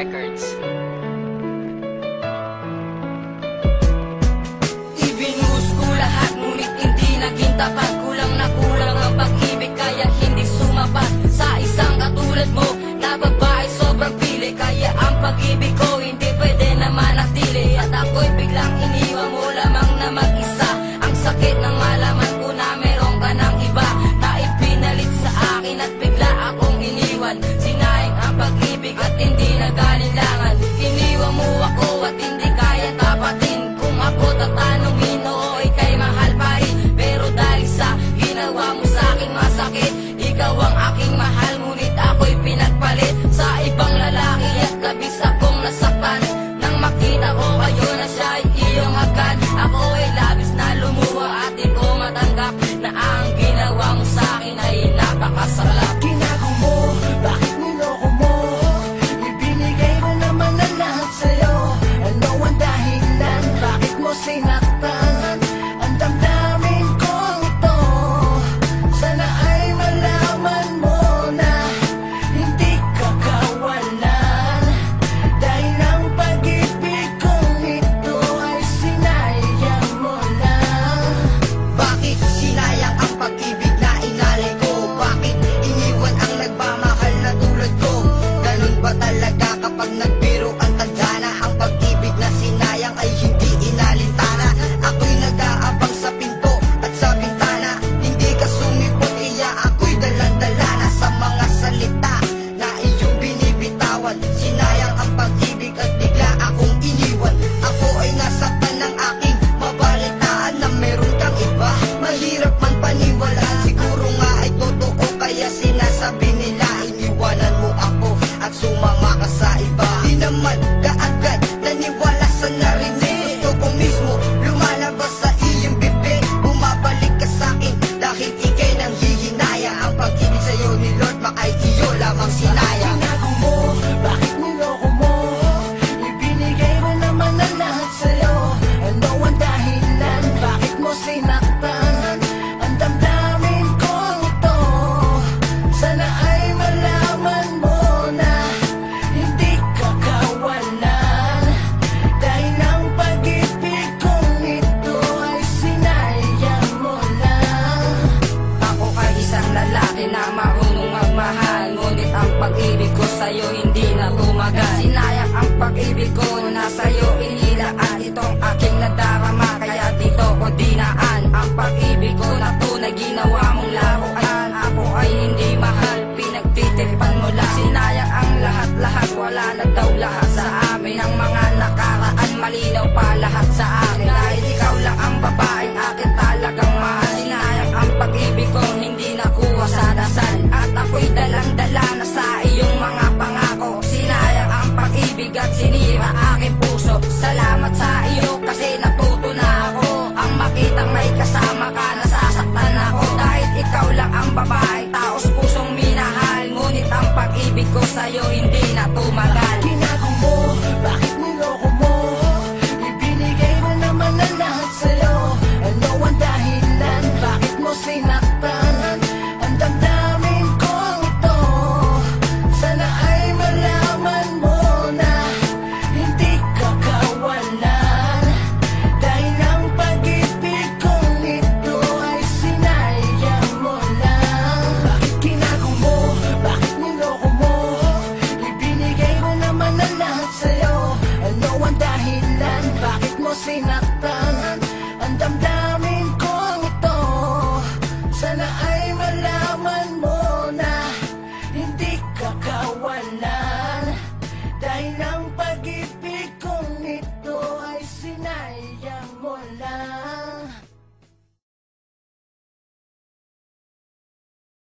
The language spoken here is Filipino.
Records. Ibinuhos ko lahat, ngunit hindi naging tapat. Kulang na kulang ang pag-ibig, kaya hindi sumapat. Sa isang katulad mo, na babae sobrang pili. Kaya ang pag-ibig ko, hindi pwede na manatili. At ako'y biglang iniwan mo lamang na mag-isa. Ang sakit ng malaman ko na meron ka ng iba. Na ipinalit sa akin at bigla akong iniwan kalinlangan Iniwan mo ako. natin panmula Sinaya ang lahat-lahat, wala na daw lahat Sa amin. Ang mga nakaraan, malinaw pa lahat sa akin Dahil ikaw lang ang babaeng akin talagang mahal. Sinaya ang pag-ibig ko, hindi nakuha sa dasal. At ako'y dalang-dala na sa iyong mga pangako. Sinaya ang pag-ibig at sinira aking puso. Salamat sa iyo kasi napagpapalala